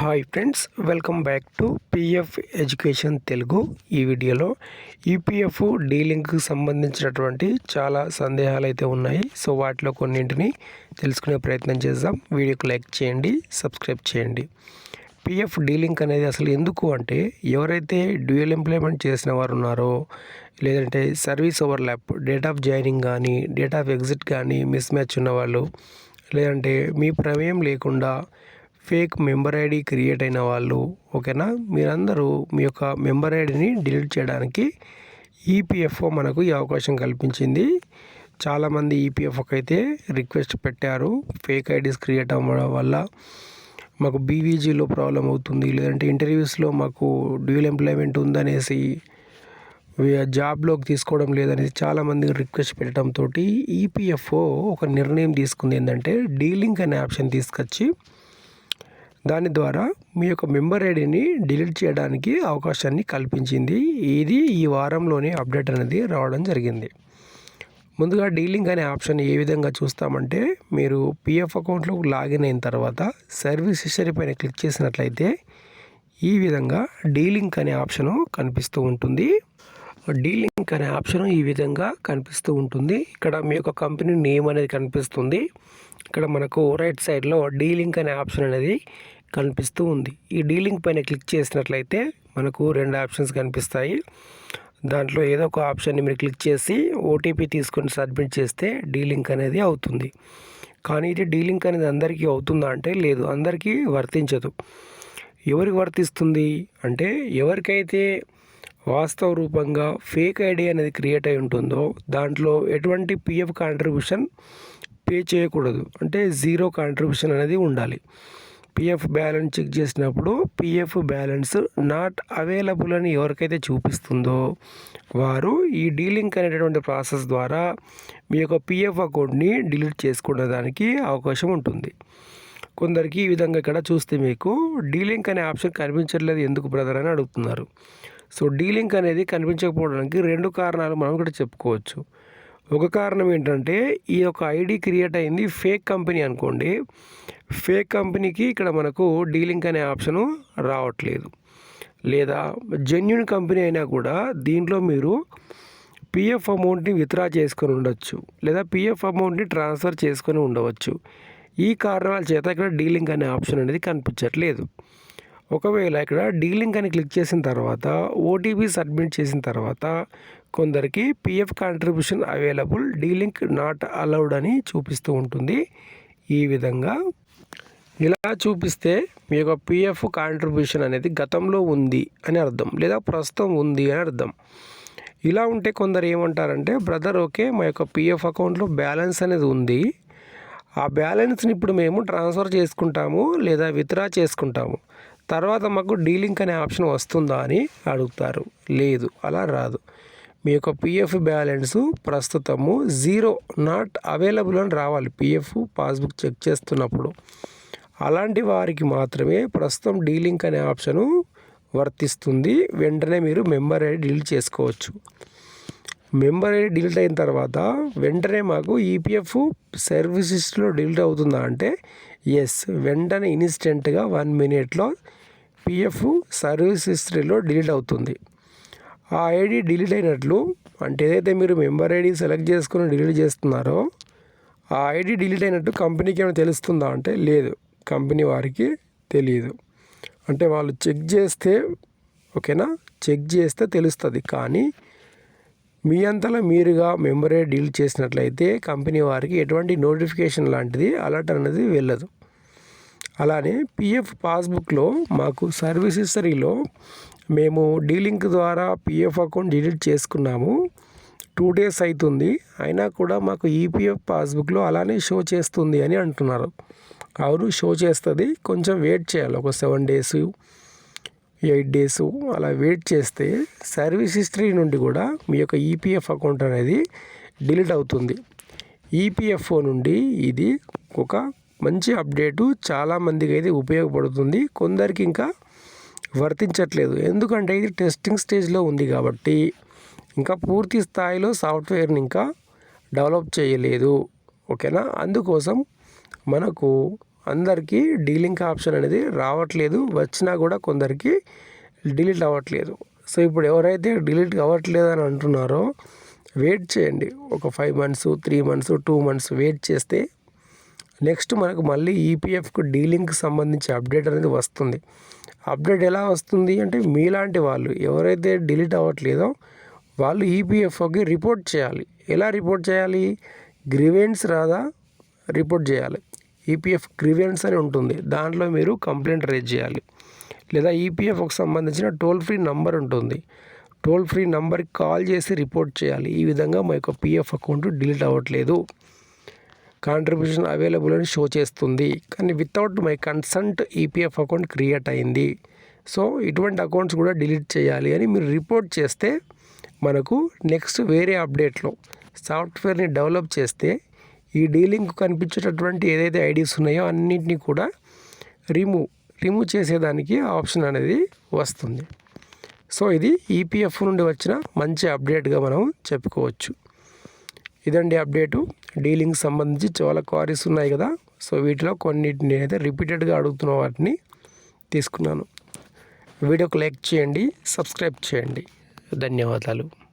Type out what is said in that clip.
Hi friends welcome back to PF education Telugu. ఈ వీడియోలో EPF డీలింగ్కి సంబంధించినటువంటి చాలా సందేహాలు అయితే ఉన్నాయి. సో వాటిలో కొన్నింటిని తెలుసుకునే ప్రయత్నం చేద్దాం. వీడియోకి లైక్ చేయండి సబ్స్క్రైబ్ చేయండి. పిఎఫ్ డీలింక్ అనేది అసలు ఎందుకు అంటే ఎవరైతే డ్యూయల్ ఎంప్లాయ్మెంట్ చేసిన వారు ఉన్నారో లేదంటే service overlap date of joining కానీ డేట్ ఆఫ్ ఎగ్జిట్ కానీ మిస్ మ్యాచ్ ఉన్నవాళ్ళు లేదంటే మీ ప్రమేయం లేకుండా ఫేక్ మెంబర్ ఐడి క్రియేట్ అయిన వాళ్ళు ఓకేనా? మీరందరూ మీ యొక్క మెంబర్ ఐడిని డిలీట్ చేయడానికి ఈపీఎఫ్ఓ మనకు ఈ అవకాశం కల్పించింది. చాలామంది ఈపీఎఫ్ఓకి అయితే రిక్వెస్ట్ పెట్టారు. ఫేక్ ఐడీస్ క్రియేట్ అవ్వడం వల్ల మాకు బీవీజీలో ప్రాబ్లం అవుతుంది. లేదంటే ఇంటర్వ్యూస్లో మాకు డ్యూల్ ఎంప్లాయ్మెంట్ ఉందనేసి జాబ్లోకి తీసుకోవడం లేదనేసి చాలామంది రిక్వెస్ట్ పెట్టడంతో ఈపీఎఫ్ఓ ఒక నిర్ణయం తీసుకుంది. ఏంటంటే డీలింక్ అనే ఆప్షన్ తీసుకొచ్చి దాని ద్వారా మీ యొక్క మెంబర్ ఐడిని డిలీట్ చేయడానికి అవకాశాన్ని కల్పించింది. ఇది ఈ వారంలోనే అప్డేట్ అనేది రావడం జరిగింది. ముందుగా డీలింగ్ అనే ఆప్షన్ ఏ విధంగా చూస్తామంటే మీరు పిఎఫ్ అకౌంట్లో లాగిన్ అయిన తర్వాత సర్వీస్ హిస్టరీ పైన క్లిక్ చేసినట్లయితే ఈ విధంగా డీలింక్ అనే ఆప్షను కనిపిస్తూ ఉంటుంది. డీలింక్ అనే ఆప్షన్ ఈ విధంగా కనిపిస్తూ ఉంటుంది. ఇక్కడ మీ యొక్క కంపెనీ నేమ్ అనేది కనిపిస్తుంది. ఇక్కడ మనకు రైట్ సైడ్లో డీలింక్ అనే ఆప్షన్ అనేది కనిపిస్తూ ఉంది. ఈ డీలింక్ పైన క్లిక్ చేసినట్లయితే మనకు రెండు ఆప్షన్స్ కనిపిస్తాయి. దాంట్లో ఏదో ఒక ఆప్షన్ని మీరు క్లిక్ చేసి ఓటీపీ తీసుకొని సబ్మిట్ చేస్తే డీలింక్ అనేది అవుతుంది. కానీ ఇది డీలింక్ అనేది అందరికీ అవుతుందా అంటే లేదు. అందరికీ వర్తించదు. ఎవరికి వర్తిస్తుంది? అంటే ఎవరికైతే వాస్తవ రూపంగా ఫేక్ ఐడి అనేది క్రియేట్ అయి ఉంటుందో దాంట్లో ఎటువంటి పిఎఫ్ కాంట్రిబ్యూషన్ పే చేయకూడదు. అంటే జీరో కాంట్రిబ్యూషన్ అనేది ఉండాలి. పిఎఫ్ బ్యాలెన్స్ చెక్ చేసినప్పుడు పిఎఫ్ బ్యాలెన్స్ నాట్ అవైలబుల్ అని ఎవరికైతే చూపిస్తుందో వారు ఈ డీలింక్ అనేటటువంటి ప్రాసెస్ ద్వారా మీ యొక్క పిఎఫ్ అకౌంట్ని డిలీట్ చేసుకునేదానికి అవకాశం ఉంటుంది. కొందరికి ఈ విధంగా ఇక్కడ చూస్తే మీకు డీలింక్ అనే ఆప్షన్ కనిపించట్లేదు ఎందుకు బ్రదర్ అని అడుగుతున్నారు. సో డీలింక్ అనేది కనిపించకపోవడానికి రెండు కారణాలు మనం కూడా చెప్పుకోవచ్చు. ఒక కారణం ఏంటంటే ఈ యొక్క ఐడి క్రియేట్ అయింది ఫేక్ కంపెనీ అనుకోండి. ఫేక్ కంపెనీకి ఇక్కడ మనకు డీలింక్ అనే ఆప్షను రావట్లేదు. లేదా జెన్యున్ కంపెనీ అయినా కూడా దీంట్లో మీరు పిఎఫ్ అమౌంట్ని విత్డ్రా చేసుకొని ఉండొచ్చు. లేదా పిఎఫ్ అమౌంట్ని ట్రాన్స్ఫర్ చేసుకొని ఉండవచ్చు. ఈ కారణాల చేత ఇక్కడ డీలింక్ అనే ఆప్షన్ అనేది కనిపించట్లేదు. ఒకవేళ ఇక్కడ డీలింక్ అని క్లిక్ చేసిన తర్వాత ఓటీపీ సబ్మిట్ చేసిన తర్వాత కొందరికి PF contribution available delink not allowed అని చూపిస్తూ ఉంటుంది. ఈ విధంగా ఇలా చూపిస్తే మీ యొక్క పిఎఫ్ కాంట్రిబ్యూషన్ అనేది గతంలో ఉంది అని అర్థం లేదా ప్రస్తుతం ఉంది అని అర్థం. ఇలా ఉంటే కొందరు ఏమంటారంటే బ్రదర్ ఓకే మా యొక్క పిఎఫ్ అకౌంట్లో బ్యాలెన్స్ అనేది ఉంది. ఆ బ్యాలెన్స్ని ఇప్పుడు మేము ట్రాన్స్ఫర్ చేసుకుంటాము లేదా విత్డ్రా చేసుకుంటాము. తర్వాత మాకు డీలింక్ అనే ఆప్షన్ వస్తుందా అని అడుగుతారు. లేదు అలా రాదు. మీ యొక్క పిఎఫ్ బ్యాలెన్స్ ప్రస్తుతము జీరో నాట్ అవైలబుల్ అని రావాలి. పిఎఫ్ పాస్బుక్ చెక్ చేస్తున్నప్పుడు. అలాంటి వారికి మాత్రమే ప్రస్తుతం డీలింక్ అనే ఆప్షను వర్తిస్తుంది. వెంటనే మీరు మెంబర్ ఐడి డిలీట్ చేసుకోవచ్చు. మెంబర్ ఐడి డిలీట్ అయిన తర్వాత వెంటనే మాకు ఈపీఎఫ్ సర్వీసెస్లో డిలీట్ అవుతుందా అంటే ఎస్ వెంటనే ఇన్స్టెంట్గా వన్ మినిట్లో పిఎఫ్ సర్వీస్ హిస్టరీలో డిలీట్ అవుతుంది. ఆ ఐడి డిలీట్ అయినట్లు అంటే ఏదైతే మీరు మెంబర్ ఐడి సెలెక్ట్ చేసుకుని డిలీట్ చేస్తున్నారో ఆ ఐడి డిలీట్ అయినట్టు కంపెనీకి ఏమైనా తెలుస్తుందా అంటే లేదు. కంపెనీ వారికి తెలియదు అంటే వాళ్ళు చెక్ చేస్తే ఓకేనా? చెక్ చేస్తే తెలుస్తుంది. కానీ మీ అంతలో మీరుగా మెంబరే ఐడి డీల్ చేసినట్లయితే కంపెనీ వారికి ఎటువంటి నోటిఫికేషన్ లాంటిది అలర్ట్ అనేది వెళ్ళదు. అలానే పిఎఫ్ పాస్బుక్లో మాకు సర్వీస్ హిస్టరీలో మేము డీలింక్ ద్వారా పిఎఫ్ అకౌంట్ డిలీట్ చేసుకున్నాము. టూ డేస్ అవుతుంది అయినా కూడా మాకు ఈపీఎఫ్ పాస్బుక్లో అలానే షో చేస్తుంది అని అంటున్నారు. అవును షో చేస్తుంది. కొంచెం వెయిట్ చేయాలి. ఒక సెవెన్ డేస్ ఎయిట్ డేస్ అలా వెయిట్ చేస్తే సర్వీస్ హిస్టరీ నుండి కూడా మీ యొక్క ఈపీఎఫ్ అకౌంట్ అనేది డిలీట్ అవుతుంది. ఈపీఎఫ్ఓ నుండి ఇది ఒక మంచి అప్డేటు చాలామందికి అయితే ఉపయోగపడుతుంది. కొందరికి ఇంకా వర్తించట్లేదు. ఎందుకంటే ఇది టెస్టింగ్ స్టేజ్లో ఉంది కాబట్టి ఇంకా పూర్తి స్థాయిలో సాఫ్ట్వేర్ని ఇంకా డెవలప్ చేయలేదు. ఓకేనా? అందుకోసం మనకు అందరికీ డీలింక్ ఆప్షన్ అనేది రావట్లేదు. వచ్చినా కూడా కొందరికి డిలీట్ అవ్వట్లేదు. సో ఇప్పుడు ఎవరైతే డిలీట్ అవ్వట్లేదు అని అంటున్నారో వెయిట్ చేయండి. ఒక five months three months two months wait చేస్తే నెక్స్ట్ మనకు మళ్ళీ ఈపీఎఫ్కు డీలింగ్కి సంబంధించి అప్డేట్ అనేది వస్తుంది. అప్డేట్ ఎలా వస్తుంది అంటే మీలాంటి వాళ్ళు ఎవరైతే డిలీట్ అవ్వట్లేదో వాళ్ళు ఈపీఎఫ్ఓకి రిపోర్ట్ చేయాలి. ఎలా రిపోర్ట్ చేయాలి? గ్రివెన్స్ రాదా? రిపోర్ట్ చేయాలి. ఈపీఎఫ్ గ్రివెన్స్ అని ఉంటుంది. దాంట్లో మీరు కంప్లైంట్ రేజ్ చేయాలి. లేదా ఈపీఎఫ్కి సంబంధించిన టోల్ ఫ్రీ నంబర్ ఉంటుంది. టోల్ ఫ్రీ నంబర్కి కాల్ చేసి రిపోర్ట్ చేయాలి. ఈ విధంగా మా యొక్క పిఎఫ్ అకౌంట్ డిలీట్ అవ్వట్లేదు. కాంట్రిబ్యూషన్ అవైలబుల్ అని షో చేస్తుంది. కానీ without my consent EPF account create అయింది. సో ఇటువంటి అకౌంట్స్ కూడా డిలీట్ చేయాలి అని మీరు రిపోర్ట్ చేస్తే మనకు నెక్స్ట్ వేరే అప్డేట్లో సాఫ్ట్వేర్ని డెవలప్ చేస్తే ఈ డీలింగ్ కనిపించేటటువంటి ఏదైతే ఐడీస్ ఉన్నాయో అన్నింటినీ కూడా రిమూవ్ రిమూవ్ చేసేదానికి ఆప్షన్ అనేది వస్తుంది. సో ఇది ఈపీఎఫ్ నుండి వచ్చిన మంచి అప్డేట్గా మనం చెప్పుకోవచ్చు. ఇదండి అప్డేటు డీలింగ్ సంబంధించి చాలా క్వారీస్ ఉన్నాయి కదా. సో వీటిలో కొన్నిటిని అయితే రిపీటెడ్గా అడుగుతున్న వాటిని తీసుకున్నాను. వీడియోకి లైక్ చేయండి సబ్స్క్రైబ్ చేయండి. ధన్యవాదాలు.